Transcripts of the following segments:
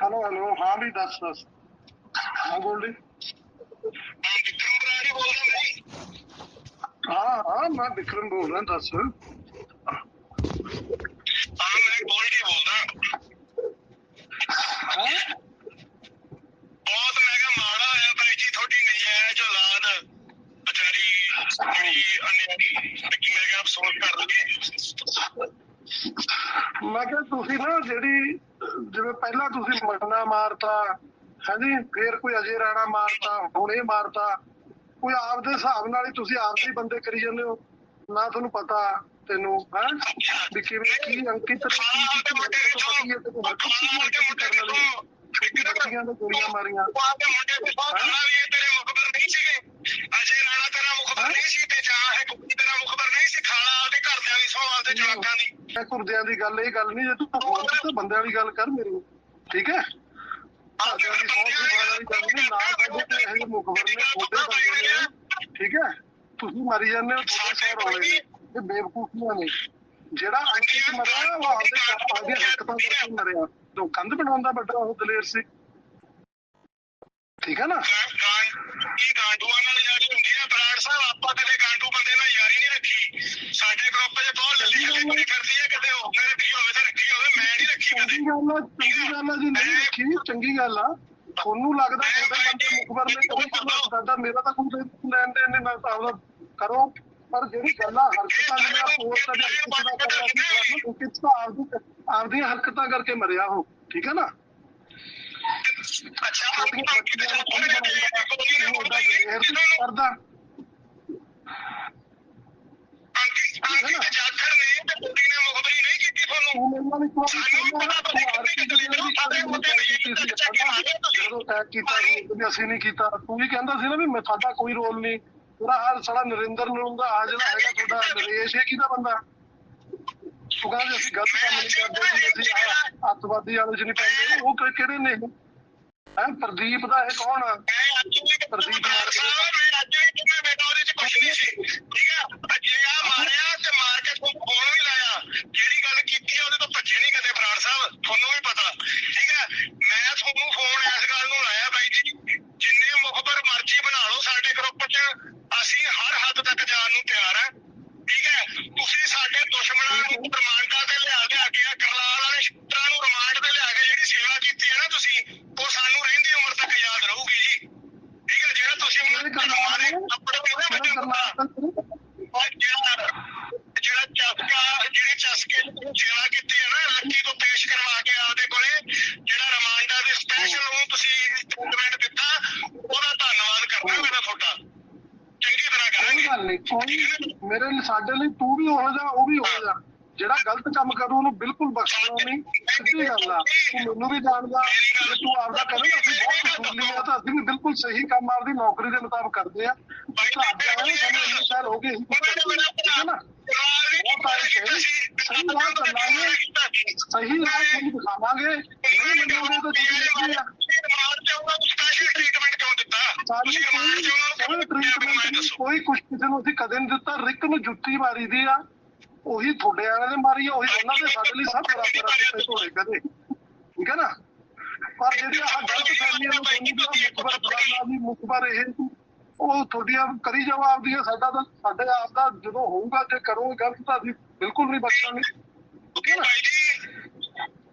Hello hello ਹਾਂ ਵੀ ਦੱਸ ਦੱਸ। ਹਾਂ ਗੋਲਡੀ ਵਿਕਰਮ ਬਰਾੜੀ ਬੋਲਦਾ ਜੀ ਹਾਂ ਹਾਂ ਮੈਂ ਵਿਕਰਮ ਬੋਲ ਰਿਹਾ ਦੱਸ। ਹਾਂ ਮੈਂ ਗੋਲਡੀ ਬੋਲਦਾ। ਹਾਂ? ਬਹੁਤ ਮੈਂ ਕਿਹਾ ਮਾੜਾ ਹੋਇਆ ਬਾਈ ਜੀ ਤੁਹਾਡੀ ਨਜਾਇਜ਼ ਔਲਾਦ। ਵਿਚਾਰੀ ਬੜੀ ਅਨਿਆਰੀ ਕਿ ਮੈਂ ਕਿਹਾ ਅਫਸੋਸ ਕਰ ਲਈਏ ਮੈਂ ਕਿਹਾ ਤੁਸੀਂ ਨਾ ਜਿਹੜੀ ਜਿਵੇਂ ਪਹਿਲਾਂ ਤੁਸੀਂ ਮਟਨਾ ਮਾਰਤਾ ਹਾਂਜੀ? ਫੇਰ ਕੋਈ ਅਜੇ ਰਾਣਾ ਮਾਰਤਾ ਹੁਣ ਇਹ ਮਾਰਤਾ। ਕੋਈ ਆਪਦੇ ਹਿਸਾਬ ਨਾਲ ਹੀ ਤੁਸੀਂ ਆਪਦੇ ਹੀ ਬੰਦੇ ਕਰੀ ਜਾਂਦੇ ਹੋ। ਨਾ ਤੁਹਾਨੂੰ ਪਤਾ ਤੈਨੂੰ ਹੈ? ਵੀ ਕਿਵੇਂ ਕੀ ਅੰਕਿਤ ਨੇ ਕੀ ਕੀ ਪਤੀ ਹੈ ਤੇ ਕਰਨ ਦੇ ਗੋਲੀਆਂ ਮਾਰੀਆਂ। ਉਹ ਦੇ ਮੁੰਡੇ ਦੇ ਬਹੁਤ ਬੜਾ ਵੀ ਇਹ ਤੇਰੇ ਇਹ ਕੁਰਦਿਆਂ ਦੀ ਗੱਲ ਇਹ ਗੱਲ ਨਹੀਂ ਜੇ ਤੂੰ ਤੇ ਬੰਦਿਆਂ ਦੀ ਗੱਲ ਕਰ ਮੇਰੀ ਠੀਕ ਹੈ ਘਰਦਿਆਂ ਦੀ ਸੌ ਦੀ ਵਾਲੀ ਗੱਲ ਨਹੀਂ ਨਾ ਸਾਡੇ ਤੇ ਇਹ ਮੁਖਬਰ ਨੇ ਤੁਹਾਡੇ ਬੰਦੇ ਨੇ ਠੀਕ ਹੈ ਤੁਸੀਂ ਮਰੀ ਜਾਂਦੇ ਹੋ ਤੁਹਾਡੇ ਸੌ ਰੋਲੇ ਨੇ ਇਹ ਬੇਵਕੂਫੀਆਂ ਨੇ ਜਿਹੜਾ ਅੰਕਿਤ ਮਰਿਆ ਉਹ ਆਪਦੇ ਆਪਦੀ ਹਰਕਤਾਂ ਕਰਕੇ ਮਰਿਆ ਜੋ ਕੰਧ ਬਣਾਉਂਦਾ ਵੱਡਾ ਉਹ ਦਲੇਰ ਸੀ ਠੀਕ ਹੈ ਨਾ ਕੀ ਗਾਂਡੂਆਂ ਨਾਲ ਯਾਰੀ ਹੁੰਦੀ ਹੈ ਬਰਾੜ ਸਾਹਿਬ ਆਪਾਂ ਕਦੇ ਗਾਂਡੂ ਬੰਦੇ ਨਾਲ ਯਾਰੀ ਨਹੀਂ ਰੱਖੀ ਸਾਡੇ ਗਰੁੱਪ 'ਚ ਬਹੁਤ ਲੱਲੀ ਲੱਲੀ ਫਿਰਦੀ ਹੈ ਕਿਤੇ ਉਹਨੇ ਰੱਖੀ ਹੋਵੇ ਤਾਂ ਰੱਖੀ ਹੋਵੇ ਮੈਂ ਨਹੀਂ ਰੱਖੀ ਕਦੇ। ਚੰਗੀ ਗੱਲ ਆ ਚੰਗੀ ਗੱਲ ਆ ਜੀ ਨਹੀਂ ਰੱਖੀ ਚੰਗੀ ਗੱਲ ਆ। ਤੁਹਾਨੂੰ ਲੱਗਦਾ ਤੁਹਾਡੇ ਬੰਦੇ ਮੁਖਬਰ ਨੇ ਕਦੇ ਕਰਨਾ ਸਾਡਾ ਮੇਰਾ ਤਾਂ ਕੋਈ ਲੈਣ ਦੇਣ ਨਹੀਂ ਮੈਂ ਤਾਂ ਕਰੋ। ਪਰ ਜਿਹੜੀ ਗੱਲਾਂ ਹਰਕਤਾਂ ਜਿਹੜੀਆਂ ਪੋਸਟ ਦੇ ਕਿਸੇ ਦਾ ਕਰਿਆ ਸੀ ਉਹ ਕਿਸ ਤਾਂ ਆਪਦੀ ਆਪਦੀਆਂ ਹਰਕਤਾਂ ਕਰਕੇ ਮਰਿਆ ਉਹ ਠੀਕ ਹੈ ਨਾ? ਅੱਛਾ ਛੋਟੀਆਂ ਬੱਚੀਆਂ ਨੂੰ ਕੌਣ ਬਣਾਉਂਦਾ? ਉਹ ਉਹਦਾ ਗ੍ਰੇਡ ਕਰਦਾ। ਅੰਕਿਤ ਜਾਖੜ ਨੇ ਤੇ ਕੁੜੀ ਨੇ ਮੁਖਬਰੀ ਨਹੀਂ ਜਦੋਂ ਟੈਗ ਕੀਤਾ ਸੀ ਵੀ ਅਸੀਂ ਨਹੀਂ ਕੀਤਾ ਤੂੰ ਵੀ ਕਹਿੰਦਾ ਸੀ ਨਾ ਵੀ ਮੈਂ ਤੁਹਾਡਾ ਕੋਈ ਰੋਲ ਨਹੀਂ ਪੂਰਾ ਹਾਲ ਸਾਲਾ ਨਰਿੰਦਰ ਨੂੰ ਆ ਜਿਹੜਾ ਹੈਗਾ ਤੁਹਾਡਾ ਨਰੇਸ਼ ਇਹ ਕਿਹਦਾ ਬੰਦਾ ਤੂੰ ਕਹਿੰਦਾ ਅਸੀਂ ਗਲਤ ਕੰਮ ਨਹੀਂ ਕਰਦੇ ਜੀ ਅਸੀਂ ਅੱਤਵਾਦੀ ਵਾਲੇ ਨਹੀਂ ਪੈਂਦੇ ਉਹ ਕਿਹੜੇ ਨੇ ਹੈ ਪ੍ਰਦੀਪ ਦਾ ਇਹ ਕੌਣ ਆ ਪ੍ਰਦੀਪ ਮਾਰ ਮੈਂ ਅੱਜ ਵੀ ਕਿਹਾ ਬੇਟਾ ਉਹਦੇ ਚ ਕੁਝ ਨਹੀਂ ਸੀ ਠੀਕ ਆ ਮਾਰਿਆ ਤੇ ਮਾਰ ਕੇ ਤੁਹਾਨੂੰ ਫੋਨ ਵੀ ਲਾਇਆ ਜਿਹੜੀ ਗੱਲ ਕੀਤੀ ਆ ਉਹਦੇ ਤੋਂ ਭੱਜੇ ਨਹੀਂ ਕਦੇ ਬਰਾੜ ਸਾਹਿਬ ਤੁਹਾਨੂੰ ਵੀ ਪਤਾ। ਠੀਕ ਹੈ? ਮੈਂ ਤੁਹਾਨੂੰ ਫੋਨ ਇਸ ਗੱਲ ਨੂੰ ਲਾਇਆ ਬਾਈ ਜੀ ਜਿੰਨੇ ਮੁਖਬਰ ਮਰਜ਼ੀ ਬਣਾ ਲਓ ਸਾਡੇ ਗਰੁੱਪ 'ਚ ਅਸੀਂ ਹਰ ਹੱਦ ਤੱਕ ਜਾਣ ਨੂੰ ਤਿਆਰ ਹਾਂ। ਠੀਕ ਹੈ? ਤੁਸੀਂ ਸਾਡੇ ਦੁਸ਼ਮਣਾਂ ਨੂੰ ਰਿਮਾਂਡਾਂ ਤੇ ਲਿਆ ਕੇ ਆ ਕਰਲਾਲ ਵਾਲੇ ਸ਼ੂਟਰਾਂ ਨੂੰ ਰਿਮਾਂਡ ਤੇ ਲਿਆ ਕੇ ਜਿਹੜੀ ਸੇਵਾ ਕੀਤੀ ਹੈ ਨਾ ਤੁਸੀਂ ਉਹ ਸਾਨੂੰ ਰਹਿੰਦੀ ਉਮਰ ਤੱਕ ਯਾਦ ਰਹੂਗੀ ਜੀ। ਠੀਕ ਹੈ? ਜਿਹੜਾ ਤੁਸੀਂ ਕਰਲਾਲ ਨੇ? ਆਪਣੇ ਉਹਦੇ ਵਿੱਚ ਕਰਨਾ ਉਹ ਜਿਹੜਾ ਜਿਹੜਾ ਚਸਕਾ ਜਿਹੜੀ ਚਸਕੇ ਦੀ ਤੁਸੀਂ ਸੇਵਾ ਕੀਤੀ ਹੈ ਨਾ ਲੱਕੀ ਤੋਂ ਪੇਸ਼ ਕਰਵਾ ਕੇ ਆਪਦੇ ਕੋਲੇ ਜਿਹੜਾ ਰਿਮਾਂਡਾਂ ਦੇ ਸਪੈਸ਼ਲ ਨੂੰ ਤੁਸੀਂ ਸਟੇਟਮੈਂਟ ਦਿੱਤਾ ਉਹਦਾ ਧੰਨਵਾਦ ਕਰਦਾ ਮੇਰਾ ਤੁਹਾਡਾ ਚੰਗੀ ਤਰ੍ਹਾਂ ਕੋਈ ਕਰਾਂਗੇ ਗੱਲ ਨਹੀਂ। ਕੋਈ ਮੇਰੇ ਲਈ ਸਾਡੇ ਲਈ ਤੂੰ ਵੀ ਹੋ ਜਾ ਉਹ ਵੀ ਹੋ ਜਾ ਜਿਹੜਾ ਗਲਤ ਕੰਮ ਕਰੂ, ਉਹਨੂੰ ਬਿਲਕੁਲ ਬਖਸ਼ਣਾ ਨਹੀਂ। ਸਿੱਧੀ ਗੱਲ ਆ। ਤੂੰ ਮੈਨੂੰ ਵੀ ਜਾਣਦਾ ਜੇ ਤੂੰ ਆਪਦਾ ਕਰੇਗਾ। ਅਸੀਂ ਬਹੁਤ ਕਸੂਲੀ ਆ। ਤਾਂ ਅਸੀਂ ਵੀ ਬਿਲਕੁਲ ਸਹੀ ਕੰਮ ਆਪਦੀ ਨੌਕਰੀ ਦੇ ਮੁਤਾਬਕ ਕਰਦੇ ਆ। ਘਰ ਜਾਏ ਸਾਨੂੰ ਇੰਨੇ ਸਾਲ ਹੋ ਗਏ ਠੀਕ ਹੈ ਨਾ? ਬਹੁਤ ਆਏ ਸਹੀ ਰਾਹ ਚੱਲਾਂਗੇ। ਸਹੀ ਰਾਹ ਤੁਹਾਨੂੰ ਦਿਖਾਵਾਂਗੇ। ਨਹੀਂ ਮੰਨੋਗੇ ਤਾਂ ਤੁਸੀਂ ਲਿਖੀ ਆ ਸਾਨੂੰ ਕੋਈ ਕੋਈ ਕੋਈ ਕੁਛ ਕਿਸੇ ਨੂੰ ਅਸੀਂ ਕਦੇ ਨਹੀਂ ਦਿੱਤਾ ਰਿਕ ਨੂੰ ਜੁੱਤੀ ਮਾਰੀ ਦੀ ਆ। ਉਹੀ ਤੁਹਾਡੇ ਵਾਲਿਆਂ ਨੇ ਮਾਰੀ ਆ ਉਹੀ ਉਹਨਾਂ ਦੇ ਸਾਡੇ ਲਈ ਸਭ ਬਰਾਬਰ ਆ ਕਿਤੇ ਧੋੜੇ ਕਦੇ। ਠੀਕ ਹੈ ਨਾ? ਪਰ ਜਿਹੜੀ ਆਹ ਗਲਤ ਫਹਿਮੀਆਂ ਨੂੰ ਦੋਨੀ ਦਾ ਮੁਖਬਰ ਬਰਾਬਰ ਦੀ ਮੁਖਬਰ ਇਹ ਉਹ ਤੁਹਾਡੀਆਂ ਕਰੀ ਜਾਓ ਆਪਦੀਆਂ ਸਾਡਾ ਤਾਂ ਸਾਡੇ ਆਪ ਦਾ ਜਦੋਂ ਹੋਊਗਾ ਜੇ ਕਰੋਗੇ ਗਲਤ ਤਾਂ ਅਸੀਂ ਬਿਲਕੁਲ ਨਹੀਂ ਬਖਸ਼ਾਂਗੇ। ਠੀਕ ਹੈ ਨਾ?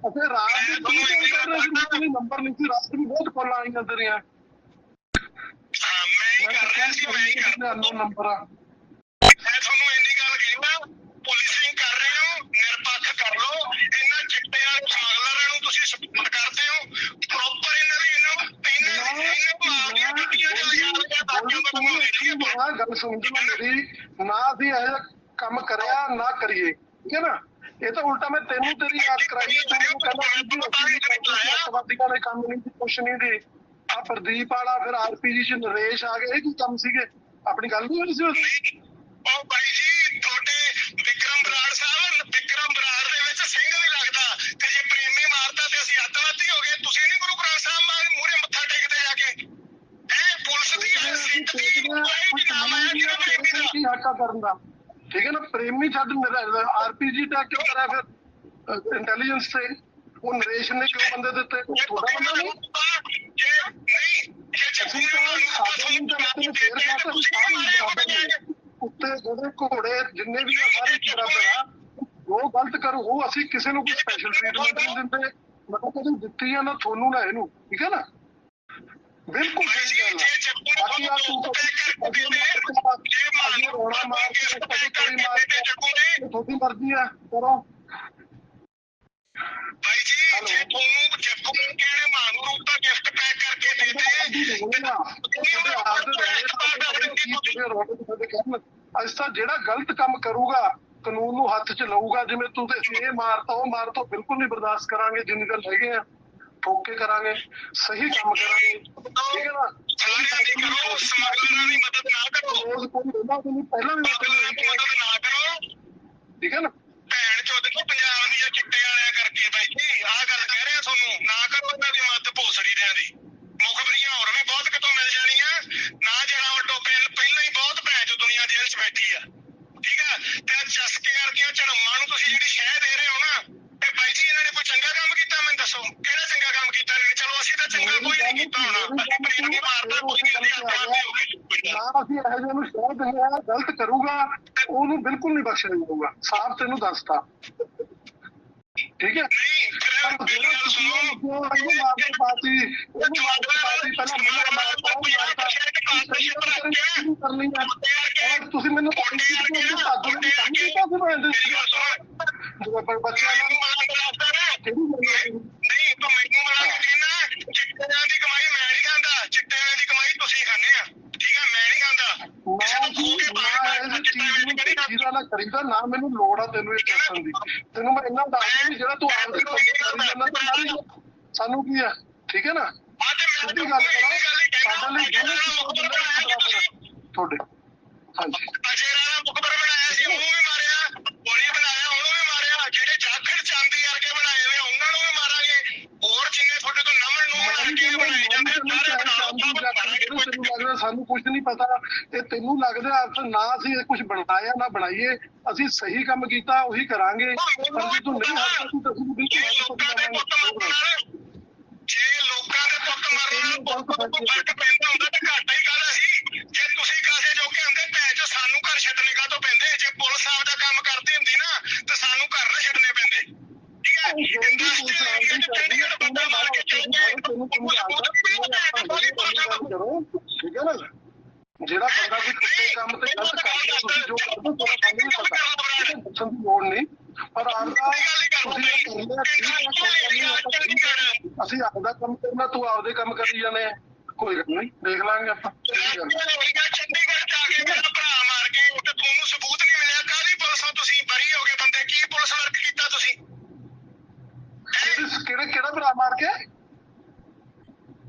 ਅਤੇ ਰਾਤ ਦੇ ਤੁਸੀਂ ਕੋਲ ਕਰ ਰਹੇ ਸੀ ਕੋਈ ਨੰਬਰ ਨਹੀਂ ਸੀ ਰਾਤ ਵੀ ਬਹੁਤ ਕਾਲ ਆਈਆਂ ਤੇਰੀਆਂ। ਮੈਂ ਤਾਂ ਕਹਿ ਸੀ ਕਿ ਅਨਨੋਨ ਨੰਬਰ। ਆ ਪੁਲਿਸਿੰਗ ਕਰ ਰਹੇ ਹੋ ਨਿਰਪੱਖ ਕਰ ਲਓ ਇਹਨਾਂ ਚਿੱਟਿਆਂ ਸਮਗਲਰਾਂ ਨੂੰ ਤੁਸੀਂ ਸਪੋਰਟ ਕਰਦੇ ਹੋ ਪ੍ਰੋਪਰ ਇਹਨਾਂ ਦੀ ਇਹਨਾਂ ਇਹਨਾਂ ਇਹਨਾਂ ਮਾਰਦੀਆਂ ਟੁੱਟੀਆਂ ਜਾਂ ਜਾਂ ਬਾਕੀਆਂ ਦਾ ਤੁਹਾਨੂੰ ਜਿਹੜੀਆਂ ਆਹ ਗੱਲ ਸੁਣ ਜੀ ਮੇਰੀ ਨਾ ਅਸੀਂ ਇਹ ਕੰਮ ਕਰਿਆ ਨਾ ਕਰੀਏ ਠੀਕ ਹੈ ਨਾ? ਇਹ ਤਾਂ ਉਲਟਾ ਮੈਂ ਤੈਨੂੰ ਤੇਰੀ ਯਾਦ ਕਰਾਈ ਹੈ ਤੂੰ ਮੈਨੂੰ ਕਹਿੰਦਾ ਵੀ ਅਸੀਂ ਵੀ ਕਰਦੇ ਸੀ ਅੱਤਵਾਦੀਆਂ ਦੇ ਕੰਮ ਨਹੀਂ ਕੁਛ ਨਹੀਂ ਦੀ ਆ ਪ੍ਰਦੀਪ ਵਾਲਾ ਫਿਰ ਆਰਪੀਜੀ ਚ ਨਰੇਸ਼ ਆ ਗਏ। ਇਹ ਕੀ ਕੰਮ ਸੀਗੇ? ਆਪਣੀ ਗੱਲ ਨਹੀਂ ਹੋਈ ਸੀ ਉਸ? ਉਹ ਬਾਈ ਜੀ ਤੁਹਾਡੇ ਵਿਕਰਮ ਬਰਾੜ ਸਾਹਿਬ ਵਿਕਰਮ ਬਰਾੜ ਦੇ ਵਿੱਚ ਸਿੰਘ ਵੀ ਲੱਗਦਾ ਤੇ ਜੇ ਪ੍ਰੇਮੀ ਮਾਰਦਾ ਤੇ ਅਸੀਂ ਅੱਤਵਾਦੀ ਹੋ ਗਏ। ਤੁਸੀਂ ਨਹੀਂ ਗੁਰੂ ਗ੍ਰੰਥ ਸਾਹਿਬ ਮਾਰ ਮੂਹਰੇ ਮੱਥਾ ਟੇਕਦੇ ਜਾ ਕੇ। ਇਹ ਪੁਲਿਸ ਦੀ ਸਿੱਧ ਦੀ ਕੋਈ ਵੀ ਨਾਮ ਆਇਆ ਜਿਹੜਾ ਪ੍ਰੇਮੀ ਦਾ? ਕੀ ਹੱਕਾ ਕਰਨ ਦਾ। ਠੀਕ ਹੈ ਨਾ? ਪ੍ਰੇਮੀ ਛੱਡ ਮੇਰਾ ਆਰਪੀਜੀ ਟੈਕ ਕਿਉਂ ਕਰਿਆ ਫਿਰ? ਇੰਟੈਲੀਜੈਂਸ ਤੇ। ਉਹ ਨਰੇਸ਼ ਨੇ ਕਿਉਂ ਬੰਦੇ ਦਿੱਤੇ? ਉਹ ਤੁਹਾਡਾ ਬੰਦਾ ਨਹੀਂ ਜੇ ਨਹੀਂ ਜੇ ਚੱਕੂ ਅਸੀਂ ਤਾਂ ਸਾਡੇ ਨੂੰ ਤਾਂ ਕਹਿੰਦੇ ਅਸੀਂ ਸਾਰੇ ਉੱਤੇ ਜਿਹੜੇ ਘੋੜੇ ਜਿੰਨੇ ਵੀ ਆ ਸਾਰੇ ਬਰਾਬਰ ਆ ਉਹ ਗਲਤ ਕਰੂ ਉਹ ਅਸੀਂ ਕਿਸੇ ਨੂੰ ਕੋਈ ਸਪੈਸ਼ਲ ਟ੍ਰੀਟਮੈਂਟ ਨਹੀਂ ਦਿੰਦੇ। ਮਤਲਬ ਕਦੇ ਦਿੱਤੀ ਆ ਨਾ ਤੁਹਾਨੂੰ ਨਾ ਇਹਨੂੰ ਠੀਕ ਹੈ ਨਾ? ਬਿਲਕੁਲ ਸਹੀ ਗੱਲ ਆ। ਬਾਕੀ ਆ ਤੂੰ ਕਦੀ ਅਜੀ ਰੋਣਾ ਮਾਰ ਕੇ ਕੋਈ ਮਾਰ ਕੇ ਤੁਹਾਡੀ ਮਰਜ਼ੀ ਆ ਕਰੋ। ਜੀ ਜੇ ਤੁਹਾਨੂੰ ਜੱਗੂ ਨੂੰ ਕਹਿਣੇ ਮਾਂਗੂ ਰੂਪ ਦਾ ਗਿਫਟ ਪੈਕ ਕਰਕੇ ਦੇ ਦੇ ਅੱਜ ਤਾਂ ਜਿਹੜਾ ਗਲਤ ਕੰਮ ਕਰੂਗਾ ਕਾਨੂੰਨ ਨੂੰ ਹੱਥ 'ਚ ਲਊਗਾ ਜਿਵੇਂ ਤੂੰ ਤੇ ਇਹ ਮਾਰਤਾ ਉਹ ਮਾਰਤਾ ਬਿਲਕੁਲ ਨਹੀਂ ਬਰਦਾਸ਼ਤ ਕਰਾਂਗੇ ਜਿੰਨੀ ਦਿਨ ਹੈਗੇ ਆ ਠੋਕ ਕੇ ਕਰਾਂਗੇ ਸਹੀ ਕੰਮ ਕਰਾਂਗੇ ਠੀਕ ਹੈ ਨਾ ਸਾਰਿਆਂ ਦੀ ਕਰੋ ਸਮਗਲਰਾਂ ਦੀ ਮਦਦ ਨਾ ਕਰੋ ਰੋਜ਼ ਕੋਈ ਉਹਨਾਂ ਨੂੰ ਪਹਿਲਾਂ ਵੀ ਮੈਂ ਤੈਨੂੰ ਸਮਗਲਰਾਂ ਇਹ ਦੀ ਕਿਹਾ ਮਦਦ ਨਾ ਕਰੋ ਠੀਕ ਹੈ ਨਾ ਭੈਣ ਚੋਦ ਨੂੰ ਪੰਜਾਬ ਦੀਆਂ ਚਿੱਟੇ ਵਾਲਿਆਂ ਕਰਕੇ ਬਾਈ ਜੀ ਆਹ ਗੱਲ ਕਹਿ ਰਿਹਾ ਤੁਹਾਨੂੰ ਨਾ ਕਰੋ ਇਹਨਾਂ ਦੀ ਮਦਦ ਭੋਸੜੀ ਦਿਆਂ ਦੀ ਮੁਖਬਰੀਆਂ ਹੋਰ ਵੀ ਬਹੁਤ ਕਿਤੋਂ ਮਿਲ ਜਾਣੀਆਂ ਨਾ ਜਿਹੜਾ ਉਹ ਟੋਪੇ ਪਹਿਲਾਂ ਹੀ ਬਹੁਤ ਭੈਣ ਚੋ ਦੁਨੀਆ ਜੇਲ੍ਹ 'ਚ ਬੈਠੀ ਆ ਠੀਕ ਆ ਤੇ ਆਹ ਚਸਕੇ ਵਰਗੀਆਂ ਝੜਮਾਂ ਨੂੰ ਤੁਸੀਂ ਜਿਹੜੀ ਸ਼ਹਿ ਦੇ ਰਹੇ ਹੋ ਨਾ ਤੇ ਬਾਈ ਜੀ ਇਹਨਾਂ ਨੇ ਕੋਈ ਚੰਗਾ ਕੰਮ ਕੀਤਾ ਮੈਨੂੰ ਦੱਸੋ ਕਿਹੜਾ ਚੰਗਾ ਕੰਮ ਕੀਤਾ ਇਹਨਾਂ ਨੇ? ਚਲੋ ਅਸੀਂ ਤਾਂ ਚੰਗਾ ਕੋਈ ਨਹੀਂ ਕੀਤਾ ਹੋਣਾ। ਅਸੀਂ ਪ੍ਰੀਤ ਨਹੀਂ ਮਾਰਦਾ ਕੋਈ ਨਹੀਂ ਅਸੀਂ ਆਪ ਹੀ ਹੋ। ਗਏ ਨਾ ਅਸੀਂ ਇਹੋ ਜਿਹੇ ਨੂੰ ਸ਼ਹਿਰ ਦਿੰਦੇ ਆ ਗਲਤ ਕਰੂਗਾ ਉਹਨੂੰ ਬਿਲਕੁਲ ਨਹੀਂ ਬਖਸ਼ਿਆ ਜਾਊਗਾ। ਸਾਫ਼ ਤੈਨੂੰ ਦੱਸਤਾ। ਠੀਕ ਹੈ? ਤੁਸੀਂ ਮੈਨੂੰ ਮਾਰਦਾ ਉਹ ਮਾਰਦਾ ਸਹੀ ਗੱਲ ਕਰਨੀ ਕਰਨੀ ਹੈ ਔਰ ਤੁਸੀਂ ਮੈਨੂੰ ਮੁੰਡੇ ਵਰਗੇ ਨਾ, ਸਾਧੂ ਮੁੰਡੇ ਨੂੰ ਵਰਗੇ। ਕੰਮ ਕੀਤਾ ਸੀ ਮੈਂ ਮੇਰੀ ਗੱਲ ਸੁਣ ਜਦੋਂ ਬ- ਬੱਚਿਆਂ ਮੈਨੂੰ ਨੂੰ ਮਲਾ ਕੇ ਦੱਸਦਾ ਨਾ ਕਿਹੜੀ ਗੱਲ ਹੈ? ਨਹੀਂ ਤੂੰ ਮੈਨੂੰ ਮਲਾ ਕੇ ਕਹਿਣਾ ਚਿੱਟਿਆਂ ਦੀ ਕਮਾਈ ਮੈਂ ਨਹੀਂ ਖਾਂਦਾ ਚਿੱਟਿਆਂ ਦੀ ਕਮਾਈ ਤੁਸੀਂ ਖਾਂਦੇ ਆ ਠੀਕ ਆ ਮੈਂ ਨਹੀਂ ਖਾਂਦਾ ਕਿਸੇ ਮੈਂ ਨੂੰ ਖੋ ਕੇ ਮੈਂ ਪਾਣੀ ਇਹ ਚਿੱਟਾ ਚੀਜ਼ ਵੇਚ ਨੂੰ ਕੇ ਨਹੀਂ ਖਾਂਦਾ ਜਿਹਦਾ ਨਾ ਕਰੀਦਾ ਨਾ ਮੈਨੂੰ ਲੋੜ ਆ ਤੈਨੂੰ ਇਹ ਦੱਸਣ ਦੀ। ਤੈਨੂੰ ਮੈਂ ਇੰਨਾ ਦੱਸਦਾ ਵੀ ਜਿਹੜਾ ਤੂੰ ਆਪਦੇ ਕੋਲ ਕਰੀ ਜਾਂਦਾ ਤੇ ਜਾ। ਸਾਨੂੰ ਕੀ ਆ? ਠੀਕ ਹੈ ਨਾ? ਸਿੱਧੀ ਗੱਲ ਕਰੋ ਸਾਡਾ ਲਈ ਦੋਨੇ ਤੁਹਾਡੇ ਹਾਂਜੀ ਅਜੇ ਰਾਣਾ ਮੁਕਬਰ ਬਣਾਇਆ ਸੀ ਉਹਨੂੰ ਵੀ ਮਾਰਿਆ ਗੋਲੀ ਬਣਾਇਆ ਉਹਨੂੰ ਵੀ ਮਾਰਿਆ ਜਿਹੜੇ ਜਾਖੜ ਚਾਂਦੀ ਵਰਗੇ ਬਣਾਏ ਹੋਏ ਉਹਨਾਂ ਨੂੰ ਵੀ ਮਾਰਾਂਗੇ ਹੋਰ ਜਿੰਨੇ ਤੁਹਾਡੇ ਤੋਂ ਨਮਨ ਨੂੰ ਕਰਕੇ ਬਣਾਏ ਜਾਂਦੇ ਆ, ਸਾਰੇ ਬਣਾਓ ਸਭ ਮਾਰਾਂਗੇ ਕੋਈ ਤੈਨੂੰ ਲੱਗਦਾ ਸਾਨੂੰ ਕੁਝ ਨਹੀਂ ਪਤਾ ਤੇ ਤੈਨੂੰ ਲੱਗਦਾ ਨਾ ਅਸੀਂ ਕੁਝ ਬਣਾਇਆ ਨਾ ਬਣਾਈਏ ਅਸੀਂ ਸਹੀ ਕੰਮ ਕੀਤਾ ਉਹੀ ਕਰਾਂਗੇ। ਪਰ ਜੇ ਤੂੰ ਨਹੀਂ ਹੱਸਦਾ ਤੂੰ ਤਾਂ ਅਸੀਂ ਜੇ ਬਿਲਕੁਲ ਦੇ ਜੇ ਲੋਕਾਂ ਦੇ ਪੁੱਤ ਮਰਨ ਨਾਲ ਪੁੱਤ ਤੋਂ ਫ਼ਰਕ ਪੈਂਦਾ ਹੁੰਦਾ ਤਾਂ ਘਾਟਾ ਹੀ ਕਾਹਦਾ ਸੀ। ਜੇ ਤੁਸੀਂ ਕਾਸੇ ਜੋਗੇ ਹੁੰਦੇ ਭੈਣ ਚੋ ਸਾਨੂੰ ਘਰ ਛੱਡਣੇ ਕਾ ਤੋਂ ਪੈਂਦੇ? ਜੇ ਪੁਲਿਸ ਆਪਦਾ ਕੰਮ ਕਰਦੀ ਹੁੰਦੀ ਨਾ ਤੇ ਸਾਨੂੰ ਘਰ ਨਾ ਛੱਡਣੇ ਪੈਂਦੇ। ਠੀਕ ਹੈ? ਚ ਚੰਡੀਗੜ੍ਹ ਬੰਦਾ ਮਾਰ ਕੇ ਚਲ ਗਏ ਕੋਈ ਸਬੂਤ ਵੀ ਨਹੀਂ ਹੈ ਕੋਈ ਪੁਲਿਸ ਨੂੰ ਕਰੋ ਠੀਕ ਹੈ ਨਾ ਜਿਹੜਾ ਬੰਦਾ ਕੋਈ ਕੁੱਤੇ ਕੰਮ ਤੇ ਗਲਤ ਕਰਦਾ ਤੁਸੀਂ ਜੋ ਕਰਦੇ ਹੋ ਸਾਨੂੰ ਨਹੀਂ ਪਤਾ ਦੱਸਣ ਦੀ ਲੋੜ ਨਹੀਂ ਪਰ ਆਪਦਾ ਤੁਸੀਂ ਇਹ ਕਰਨਾ ਠੀਕ ਹੈ, ਕੋਈ ਗੱਲ ਨਹੀਂ, ਆਪਾਂ ਅਸੀਂ ਆਪਦਾ ਕੰਮ ਕਰਨਾ, ਤੂੰ ਆਪਦੇ ਕੰਮ ਕਰੀ ਜਾਣੇ ਕੋਈ ਗੱਲ ਨਹੀਂ, ਦੇਖ ਲਾਂਗੇ ਆਪਾਂ। ਚੰਡੀਗੜ੍ਹ ਜਾ ਕੇ ਮੇਰਾ ਭਰਾ ਮਾਰ ਕੇ ਤੇ ਤੁਹਾਨੂੰ ਸਬੂਤ ਨਹੀਂ ਮਿਲਿਆ ਕਾਹਦੀ ਪੁਲਿਸੋਂ ਤੁਸੀਂ ਬਰੀ ਹੋ ਗਏ ਬੰਦੇ ਕੀ ਪੁਲਿਸ ਵਰਕ ਕੀਤਾ ਤੁਸੀਂ ਕਿਹੜੇ, ਕਿਹੜਾ ਭਰਾ ਮਾਰ ਕੇ?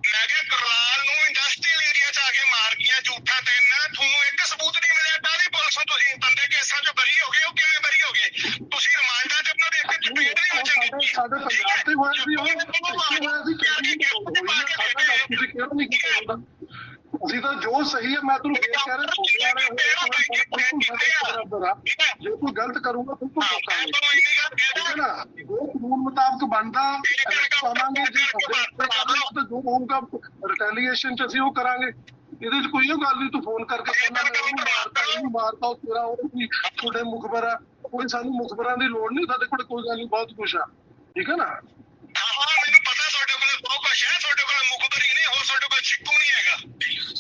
ਮੈਂ ਕਿਹਾ ਕਰਲਾਲ ਨੂੰ ਇੰਡਸਟਰੀਅਲ ਏਰੀਆ ਚ ਆ ਕੇ ਮਾਰ ਗਿਆ ਝੂਠਾ ਤਿੰਨ। ਤੁਹਾਨੂੰ ਇੱਕ ਸਬੂਤ ਨਹੀਂ ਮਿਲਿਆ ਕਾਹਦੀ ਪੁਲਿਸੋਂ ਤੁਸੀਂ ਬੰਦੇ ਕੇਸਾਂ ਚ ਬਰੀ ਹੋ ਗਏ ਉਹ ਕਿਵੇਂ ਬਰੀ ਹੋ ਗਏ ਤੁਸੀਂ ਰਿਮਾਂਡਾਂ ਚ ਉਹਨਾਂ ਦੇ ਇੱਕ ਚਪੇਟ ਨਹੀਂ ਸਾਡੇ ਵਜਣੀ ਸਾਡੇ ਪੰਜਾਬ ਤੇ ਹੋਇਆ ਸੀ ਉਹ ਇੱਥੇ ਹੋਇਆ ਸੀ ਕਿਹੜੀ ਸਾਡਾ ਦੱਸ ਤੁਸੀਂ ਕਿਹੜਾ ਨਹੀਂ ਕੀਤਾ ਹੁੰਦਾ ਅਸੀਂ ਤਾਂ ਜੋ ਸਹੀ ਹੈ ਮੈਂ ਤੁਹਾਨੂੰ ਫੇਰ ਕਹਿ ਰਿਹਾ ਤੁਹਾਡੇ ਵਾਲੇ ਬਿਲਕੁਲ ਸਾਡੇ ਬਰਾਬਰ ਆ ਜੇ ਕੋਈ ਗਲਤ ਕਰੂਗਾ ਬਿਲਕੁਲ ਹਾਂ ਮੈਂ ਰੋਕਾਂਗੇ ਤੁਹਾਨੂੰ ਇੰਨੀ ਗੱਲ ਕਹਿ ਠੀਕ ਹੈ ਦਾਂ ਨਾ ਜੋ ਕਾਨੂੰਨ ਮੁਤਾਬਕ ਬਣਦਾ ਪਾਵਾਂਗੇ ਜੇ ਸਾਡੇ ਉੱਤੇ ਕਾਨੂੰਨ ਤੇ ਜੋ ਹੋਊਗਾ ਰਿਟੈਲੀਏਸ਼ਨ ਚ ਅਸੀਂ ਉਹ ਕਰਾਂਗੇ ਇਹਦੇ ਚ ਕੋਈ ਉਹ ਗੱਲ ਨਹੀਂ ਤੂੰ ਫੋਨ ਕਰਕੇ ਕਹਿੰਦਾ ਮੈਂ ਉਹਨੂੰ ਮਾਰਤਾ ਇਹਨੂੰ ਮਾਰਤਾ ਉਹ ਤੇਰਾ ਉਹ ਵੀ ਤੁਹਾਡੇ ਮੁਖਬਰ ਆ। ਕੋਈ ਸਾਨੂੰ ਮੁਖਬਰਾਂ ਦੀ ਲੋੜ ਨਹੀਂ ਸਾਡੇ ਕੋਲ ਕੋਈ ਗੱਲ ਨਹੀਂ ਬਹੁਤ ਕੁਛ ਆ। ਠੀਕ ਹੈ ਨਾ? ਹਾਂ ਮੈਨੂੰ ਪਤਾ ਤੁਹਾਡੇ ਕੋਲ ਬਹੁਤ ਕੁਛ ਹੈ ਤੁਹਾਡੇ ਕੋਲ ਮੁਖਬਰੀ ਨਹੀਂ ਹੋਰ ਤੁਹਾਡੇ ਕੋਲ ਚਿੱਕੂ ਨਹੀਂ